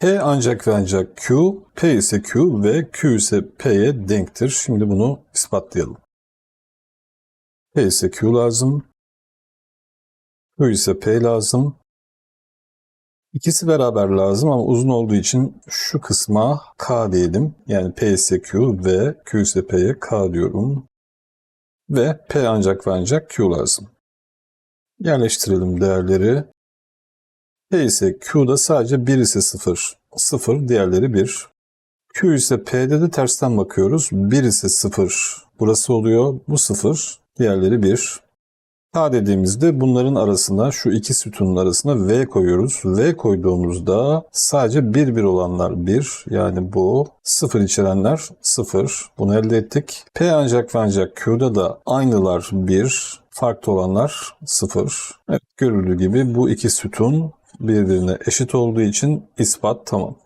P ancak ve ancak Q, P ise Q ve Q ise P'ye denktir. Şimdi bunu ispatlayalım. P ise Q lazım. Q ise P lazım. İkisi beraber lazım ama uzun olduğu için şu kısma K diyelim. Yani P ise Q ve Q ise P'ye K diyorum. Ve P ancak ve ancak Q lazım. Yerleştirelim değerleri. P ise Q'da sadece 1 ise 0. 0 diğerleri 1. Q ise P'de de tersten bakıyoruz. 1 ise 0. Burası oluyor. Bu 0. Diğerleri 1. K dediğimizde bunların arasına şu iki sütunun arasına V koyuyoruz. V koyduğumuzda sadece 1 1 olanlar 1 yani bu 0 içerenler 0. Bunu elde ettik. P ancak ve ancak Q'da da aynılar 1 farklı olanlar 0. Evet görüldüğü gibi bu iki sütun birbirine eşit olduğu için ispat tamam.